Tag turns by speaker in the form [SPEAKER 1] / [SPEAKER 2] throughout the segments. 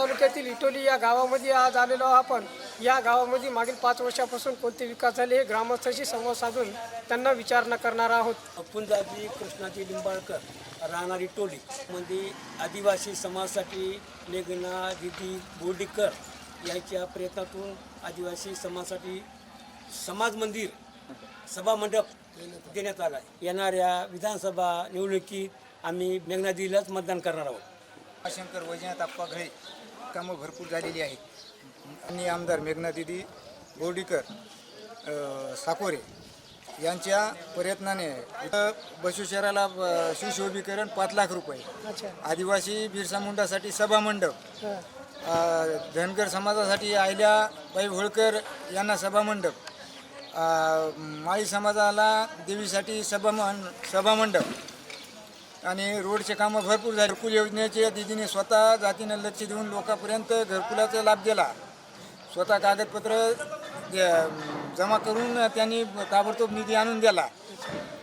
[SPEAKER 1] तालुक्यातील इटोली या गावामध्ये आज आलेलो आहोत आपण. या गावामध्ये मागील पाच वर्षापासून कोणते विकास झाले हे ग्रामस्थांशी संवाद साधून त्यांना विचारणा करणार आहोत.
[SPEAKER 2] अपुंजाजी कृष्णाजी लिंबाळकर राहणारी टोली म्हणजे आदिवासी समाजासाठी मेघना दिदी बोर्डीकर यांच्या प्रयत्नातून आदिवासी समाजासाठी समाज मंदिर सभा मंडप देण्यात आला. आहे. येणाऱ्या विधानसभा निवडणुकीत आम्ही मेघनादीलाच मतदान करणार आहोत.
[SPEAKER 3] शंकर वैजनाथ आप्पा घळे कामं भरपूर झालेली आहेत. आणि आमदार मेघना दिदी बोर्डीकर साकोरे यांच्या प्रयत्नाने इथं बसू शहराला अ, शिवशोभीकरण पाच लाख रुपये. आदिवासी बिरसा मुंडासाठी सभामंडप धनगर समाजासाठी आयल्याबाई होळकर यांना सभामंडप माळी समाजाला देवीसाठी सभा सभामंडप आणि रोडचे कामं भरपूर झाले. घरकुल योजनेचे दिदीने स्वतः जातीनं लक्ष देऊन लोकांपर्यंत घरकुलाचा लाभ दिला. स्वतः कागदपत्र जमा करून त्यांनी ताबडतोब निधी आणून दिला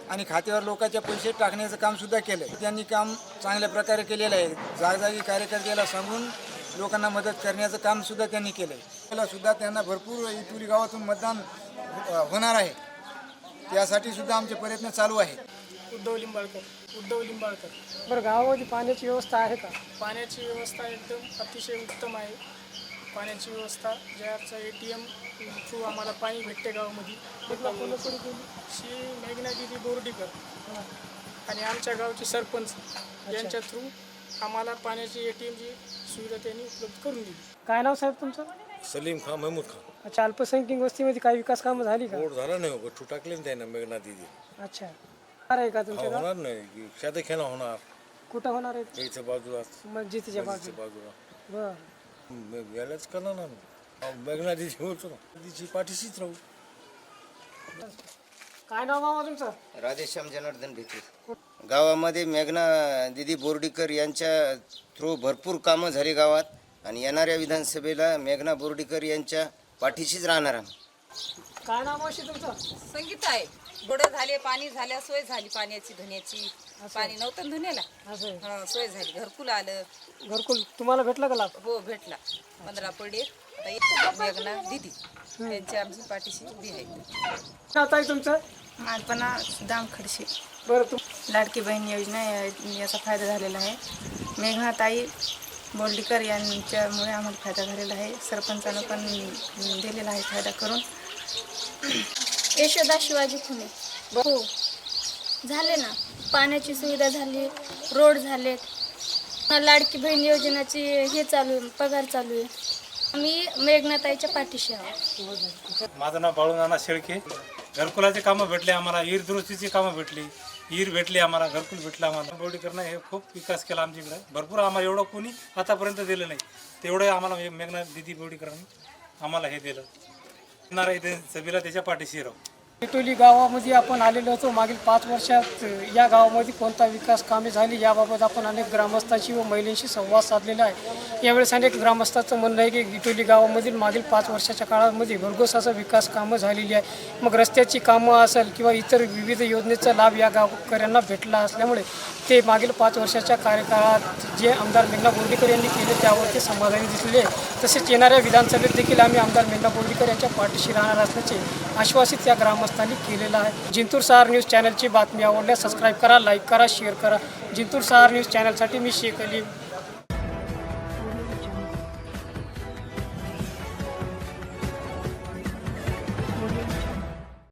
[SPEAKER 3] आणि खात्यावर लोकांचे पैसे टाकण्याचं काम सुद्धा केलं त्यांनी काम चांगल्या प्रकारे केलेलं आहे. जागजागी कार्यकर्त्याला सांगून लोकांना मदत करण्याचं काम सुद्धा त्यांनी केलं आहे सुद्धा त्यांना भरपूर इटुरी गावातून मतदान होणार आहे. त्यासाठी सुद्धा आमचे प्रयत्न चालू आहेत.
[SPEAKER 4] उद्धव लिंबाळकर उद्धव लिंबाळकर.
[SPEAKER 1] बरं गावामध्ये पाण्याची व्यवस्था आहे का?
[SPEAKER 4] पाण्याची व्यवस्था एकदम अतिशय उत्तम आहे. पाण्याची व्यवस्था ज्याचं ए टी एम थ्रू आम्हाला पाणी भेटते गावामध्ये. श्री मेघना दिदी बोर्डीकर आणि आमच्या गावचे सरपंच यांच्या थ्रू आम्हाला पाण्याची ए टी एमची सुविधा त्यांनी उपलब्ध करून दिली.
[SPEAKER 1] काय नाव साहेब तुमचं?
[SPEAKER 5] सलीम खान महमूद खान.
[SPEAKER 1] अच्छा अल्पसंख्याक वस्तीमध्ये काही विकास कामं झाली का?
[SPEAKER 5] रोड झाला नाही गठ्ठू टाकले ना त्यानं मेघना दिदी
[SPEAKER 1] अच्छा. होणार आहे का तुमच्या
[SPEAKER 5] हा
[SPEAKER 1] गावात?
[SPEAKER 5] होणार नाही. होणार.
[SPEAKER 1] कुठं होणार आहे?
[SPEAKER 5] याच्या बाजूला.
[SPEAKER 1] मस्जिदच्या बाजूला.
[SPEAKER 5] बाजूला.
[SPEAKER 1] बरं.
[SPEAKER 5] करणार ना. दिदी होतो ना पाठीशीच राहू.
[SPEAKER 1] काय नाव मामा तुमचं?
[SPEAKER 6] राधेश्याम जनार्दन भिके गावामध्ये मेघना दिदी बोर्डीकर यांच्या थ्रू भरपूर कामं झाली गावात. आणि येणाऱ्या विधानसभेला मेघना बोर्डीकर यांच्या पाठीशीच राहणार आम्ही.
[SPEAKER 1] काय नाव मावशी तुमचं?
[SPEAKER 7] संगीत आहे. गोडं झाले पाणी झाल्या सोय झाली पाण्याची धुण्याची पाणी नव्हतं ना धुण्याला
[SPEAKER 1] असं. आहे.
[SPEAKER 7] हं, सोय झाली. घरकुल आलं.
[SPEAKER 1] घरकुल तुम्हाला भेटलं का लाभ?
[SPEAKER 7] हो भेटला. पंधरा पडे आता येतो मेघना दिदी. त्यांच्या आमची पाठीशी उभी आहे.
[SPEAKER 1] ताई तुमचं?
[SPEAKER 8] मालपणा दाम खडसे
[SPEAKER 1] बरं तुम
[SPEAKER 8] लाडकी बहीण योजना या- याचा फायदा झालेला आहे. मेघनाताई बोर्डीकर यांच्यामुळे आम्हाला फायदा झालेला आहे. सरपंचानं पण दिलेला आहे फायदा करून.
[SPEAKER 9] यशोदा शिवाजी खुने. हो. झाले ना. पाण्याची सुविधा झाली रोड झालेत लाडकी बहीण योजनेची हे चालू आहे पगार चालू आहे. आम्ही मेघनाताईच्या पाठीशी आहोत
[SPEAKER 10] माझं नाव बाळूनाना शेळके. घरकुलाचे कामं भेटले आम्हाला ईर दुरुस्तीची कामं भेटली. ईर भेटली आम्हाला घरकुल भेटलं आम्हाला. बोर्डीकरणं हे खूप विकास केला आमच्या इकडं. भरपूर आम्हाला एवढं कोणी आतापर्यंत दिलं नाही. तेवढं आम्हाला म्हणजे हे मेघना दिदी करणं आम्हाला हे दिलं. येणाऱ्या इथे सभेला त्याच्या पाठीशी राहू.
[SPEAKER 1] इटोली गावामध्ये आपण आलेलो होतो. मागील पाच वर्षात या गावामध्ये कोणता विकास कामे झाली याबाबत आपण अनेक ग्रामस्थांशी व महिलांशी संवाद साधलेला आहे. यावेळेस अनेक ग्रामस्थांचं म्हणणं आहे की इटोली गावामधील मागील पाच वर्षाच्या काळामध्ये भरघोस असं विकास कामं झालेली आहे. मग रस्त्याची कामं असेल किंवा इतर विविध योजनेचा लाभ या गावकऱ्यांना भेटला असल्यामुळे ते मागील पाच वर्षाच्या कार्यकाळात जे आमदार मेघना बोर्डीकर यांनी केले त्यावरती समाधानी दिसले. तसेच येणाऱ्या विधानसभेत देखील आम्ही आमदार मेघना बोर्डीकर यांच्या पाठीशी राहणार असल्याचे आश्वासित या ग्रामस्थांनी केलेलं आहे. जिंतूर सहार न्यूज चॅनलची बातमी आवडल्यास सबस्क्राईब करा लाईक करा शेअर करा. जिंतूर सहार न्यूज चॅनलसाठी मी शेख अली.